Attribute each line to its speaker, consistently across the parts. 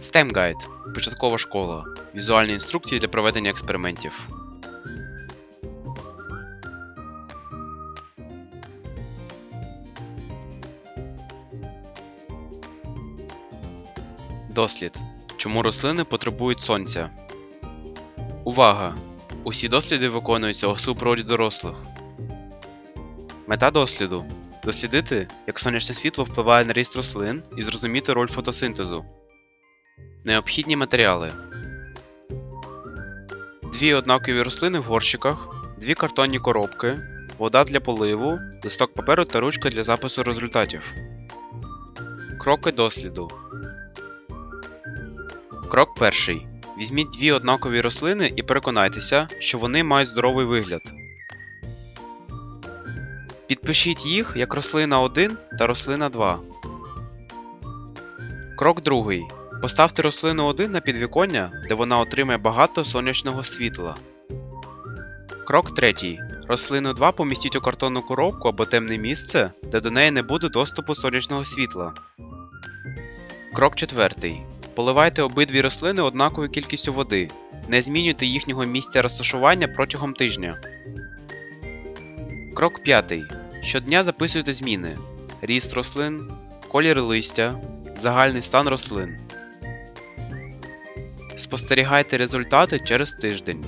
Speaker 1: STEM Guide – початкова школа. Візуальні інструкції для проведення експериментів. Дослід. Чому рослини потребують сонця? Увага! Усі досліди виконуються у супроводі дорослих. Мета досліду дослідити, як сонячне світло впливає на ріст рослин і зрозуміти роль фотосинтезу. Необхідні матеріали. Дві однакові рослини в горщиках, дві картонні коробки, вода для поливу, листок паперу та ручка для запису результатів. Кроки досліду. Крок перший. Візьміть дві однакові рослини і переконайтеся, що вони мають здоровий вигляд. Підпишіть їх як рослина 1 та рослина 2. Крок другий. Поставте рослину 1 на підвіконня, де вона отримає багато сонячного світла. Крок третій. Рослину 2 помістіть у картонну коробку або темне місце, де до неї не буде доступу сонячного світла. Крок четвертий. Поливайте обидві рослини однаковою кількістю води. Не змінюйте їхнього місця розташування протягом тижня. Крок 5. Щодня записуйте зміни: ріст рослин, колір листя, загальний стан рослин. Спостерігайте результати через тиждень.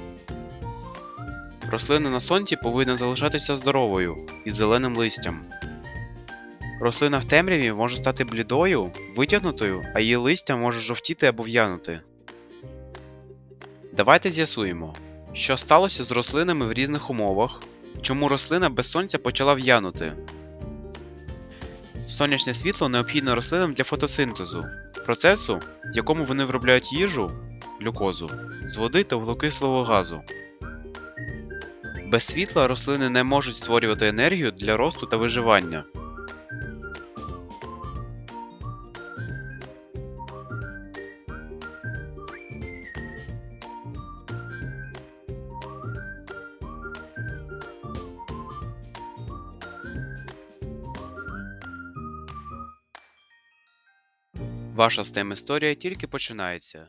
Speaker 1: Рослина на сонці повинна залишатися здоровою із зеленим листям. Рослина в темряві може стати блідою, витягнутою, а її листя може жовтіти або в'янути. Давайте з'ясуємо, що сталося з рослинами в різних умовах, чому рослина без сонця почала в'янути. Сонячне світло необхідне рослинам для фотосинтезу, процесу, в якому вони виробляють їжу, глюкозу, з води та вуглекислого газу. Без світла рослини не можуть створювати енергію для росту та виживання. Ваша STEM історія тільки починається.